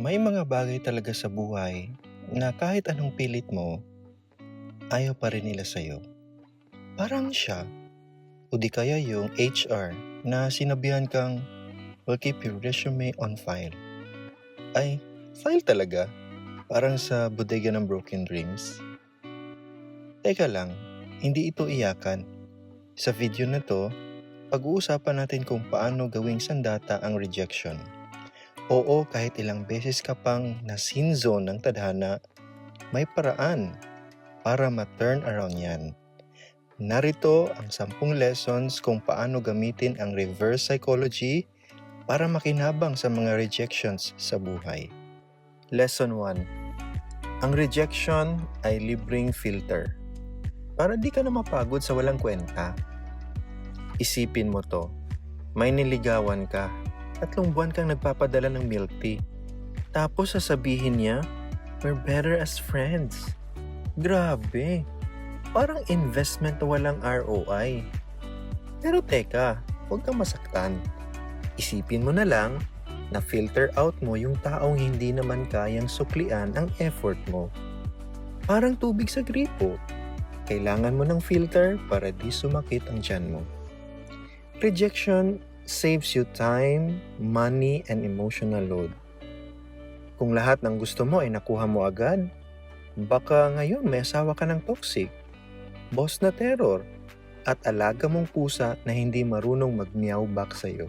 May mga bagay talaga sa buhay na kahit anong pilit mo, ayaw pa rin nila sa'yo. Parang siya, o di kaya yung HR na sinabihan kang, will keep your resume on file. Ay, file talaga. Parang sa bodega ng Broken Dreams. Teka lang, hindi ito iyakan. Sa video na to, pag-uusapan natin kung paano gawing sandata ang rejection. Oo, kahit ilang beses ka pang na sin zone ng tadhana, may paraan para ma-turn around yan. Narito ang 10 lessons kung paano gamitin ang reverse psychology para makinabang sa mga rejections sa buhay. Lesson 1. Ang rejection ay libreng filter. Para di ka na mapagod sa walang kwenta. Isipin mo to. May niligawan ka. Tatlong buwan kang nagpapadala ng milk tea. Tapos sasabihin niya, we're better as friends. Grabe. Parang investment na walang ROI. Pero teka, huwag kang masaktan. Isipin mo na lang na filter out mo yung taong hindi naman kayang suklian ang effort mo. Parang tubig sa gripo. Kailangan mo ng filter para di sumakit ang tiyan mo. Rejection saves you time, money, and emotional load. Kung lahat ng gusto mo ay nakuha mo agad, baka ngayon may asawa ka ng toxic, boss na terror, at alaga mong pusa na hindi marunong mag-meow back sa'yo.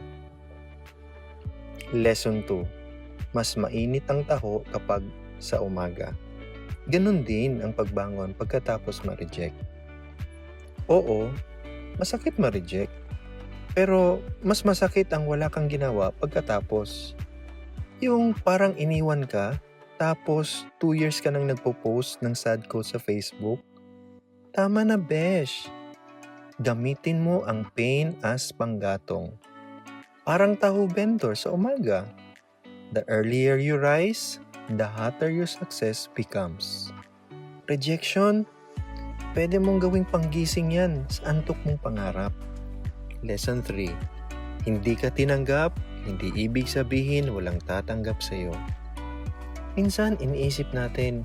Lesson 2. Mas mainit ang taho kapag sa umaga. Ganon din ang pagbangon pagkatapos ma-reject. Oo, masakit ma-reject. Pero mas masakit ang wala kang ginawa pagkatapos. Yung parang iniwan ka, tapos 2 years ka nang nagpo-post ng sad quote sa Facebook. Tama na, besh. Gamitin mo ang pain as panggatong. Parang taho vendor sa umaga. The earlier you rise, the hotter your success becomes. Rejection, pwede mong gawing panggising yan sa antok mong pangarap. Lesson 3. Hindi ka tinanggap, hindi ibig sabihin walang tatanggap sa iyo. Minsan iniisip natin,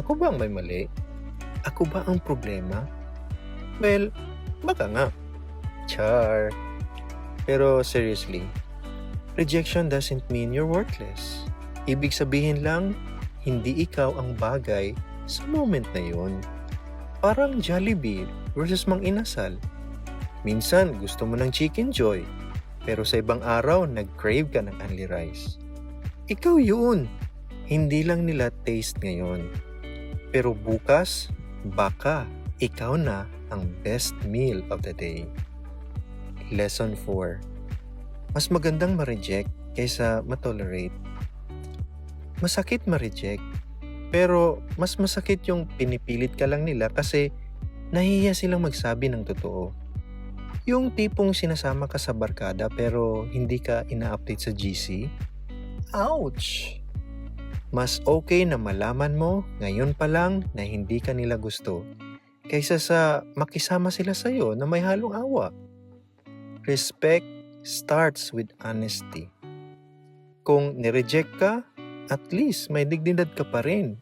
ako ba ang may mali? Ako ba ang problema? Well, baka nga. Char. Pero seriously, rejection doesn't mean you're worthless. Ibig sabihin lang, hindi ikaw ang bagay sa moment na yun. Parang Jollibee versus Mang Inasal. Minsan gusto mo ng chicken joy, pero sa ibang araw nag-crave ka ng only rice. Ikaw yun. Hindi lang nila taste ngayon. Pero bukas, baka ikaw na ang best meal of the day. Lesson 4. Mas magandang ma-reject kaysa ma-tolerate. Masakit ma-reject, pero mas masakit yung pinipilit ka lang nila kasi nahihiya silang magsabi ng totoo. Yung tipong sinasama ka sa barkada pero hindi ka ina-update sa GC? Ouch! Mas okay na malaman mo ngayon pa lang na hindi ka nila gusto kaysa sa makisama sila sa'yo na may halong awa. Respect starts with honesty. Kung nireject ka, at least may dignidad ka pa rin.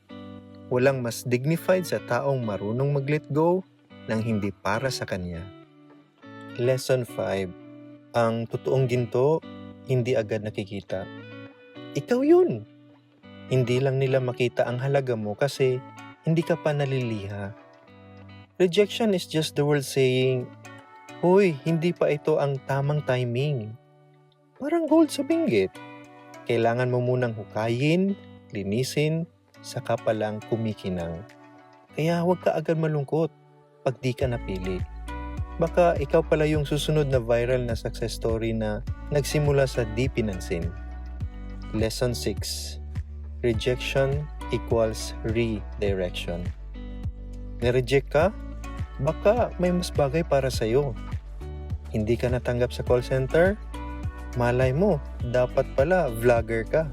Walang mas dignified sa taong marunong mag-let go ng hindi para sa kanya. Lesson 5. Ang totoong ginto, hindi agad nakikita. Ikaw yun. Hindi lang nila makita ang halaga mo kasi hindi ka pa naliliha. Rejection is just the world saying, Hoy, hindi pa ito ang tamang timing. Parang gold sa binggit. Kailangan mo munang hukayin, linisin, saka pa lang kumikinang. Kaya huwag ka agad malungkot pag di ka napili. Baka ikaw pala yung susunod na viral na success story na nagsimula sa di pinansin. Lesson 6. Rejection equals redirection. Nireject ka? Baka may mas bagay para sa'yo. Hindi ka natanggap sa call center? Malay mo, dapat pala vlogger ka.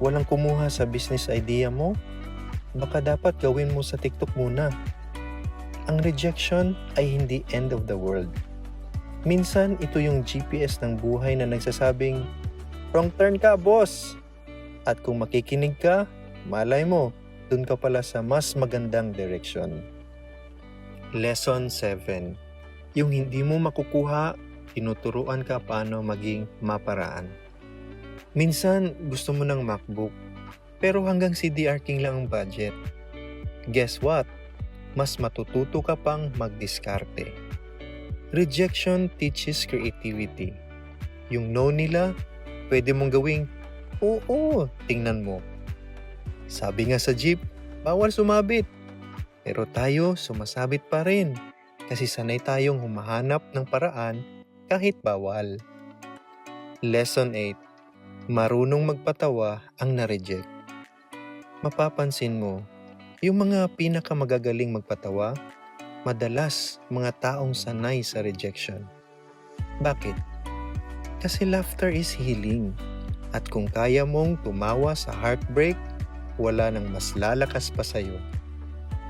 Walang kumuha sa business idea mo? Baka dapat gawin mo sa TikTok muna. Ang rejection ay hindi end of the world. Minsan, ito yung GPS ng buhay na nagsasabing, Wrong turn ka, boss! At kung makikinig ka, malay mo, dun ka pala sa mas magandang direksyon. Lesson 7 Yung hindi mo makukuha, tinuturuan ka paano maging maparaan. Minsan, gusto mo ng MacBook, pero hanggang CDR King lang ang budget. Guess what? Mas matututo ka pang magdiskarte. Rejection teaches creativity. Yung no nila, pwede mong gawing, oo, tingnan mo. Sabi nga sa jeep, bawal sumabit. Pero tayo sumasabit pa rin kasi sanay tayong humahanap ng paraan kahit bawal. Lesson 8. Marunong magpatawa ang na-reject. Mapapansin mo, yung mga pinakamagagaling magpatawa, madalas mga taong sanay sa rejection. Bakit? Kasi laughter is healing. At kung kaya mong tumawa sa heartbreak, wala nang mas lalakas pa sa'yo.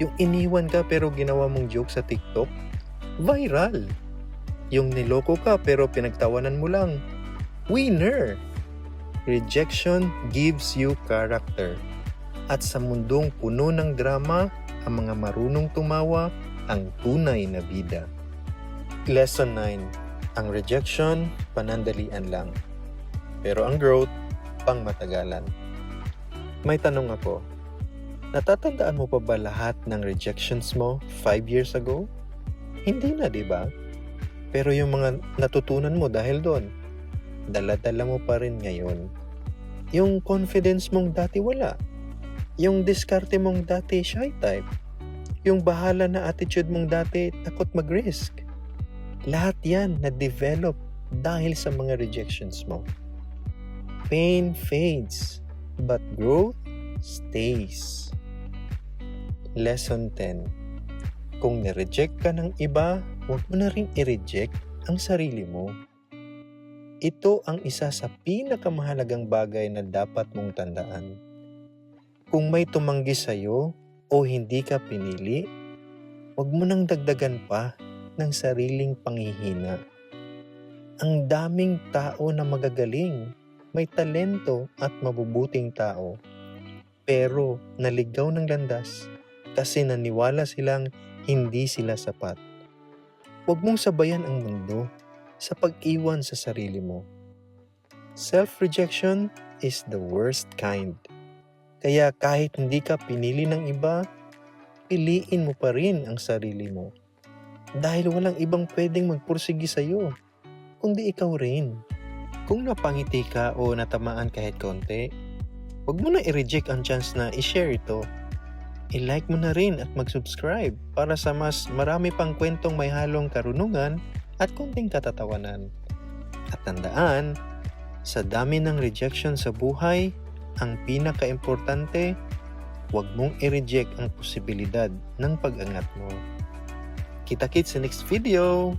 Yung iniwan ka pero ginawa mong joke sa TikTok, viral. Yung niloko ka pero pinagtawanan mo lang, winner. Rejection gives you character. At sa mundong puno ng drama, ang mga marunong tumawa ang tunay na bida. Lesson 9. Ang rejection, panandalian lang. Pero ang growth, pang matagalan. May tanong ako, natatandaan mo pa ba lahat ng rejections mo 5 years ago? Hindi na, di ba? Pero yung mga natutunan mo dahil doon, dala-dala mo pa rin ngayon. Yung confidence mong dati wala. Yung diskarte mong dati shy type. Yung bahala na attitude mong dati takot mag-risk. Lahat yan na-develop dahil sa mga rejections mo. Pain fades, but growth stays. Lesson 10 Kung nireject ka ng iba, huwag mo na rin i-reject ang sarili mo. Ito ang isa sa pinakamahalagang bagay na dapat mong tandaan. Kung may tumanggi sa'yo o hindi ka pinili, huwag mo nang dagdagan pa ng sariling panghihina. Ang daming tao na magagaling, may talento at mabubuting tao. Pero naligaw ng landas kasi naniwala silang hindi sila sapat. Huwag mong sabayan ang mundo sa pag-iwan sa sarili mo. Self-rejection is the worst kind. Kaya kahit hindi ka pinili ng iba, piliin mo pa rin ang sarili mo. Dahil walang ibang pwedeng magpursigi sa'yo, kundi ikaw rin. Kung napangiti ka o natamaan kahit konti, huwag mo na i-reject ang chance na i-share ito. I-like mo na rin at mag-subscribe para sa mas marami pang kwentong may halong karunungan at konting katatawanan. At tandaan, sa dami ng rejection sa buhay, ang pinaka-importante, huwag mong i-reject ang posibilidad ng pag-angat mo. Kita-kits sa next video!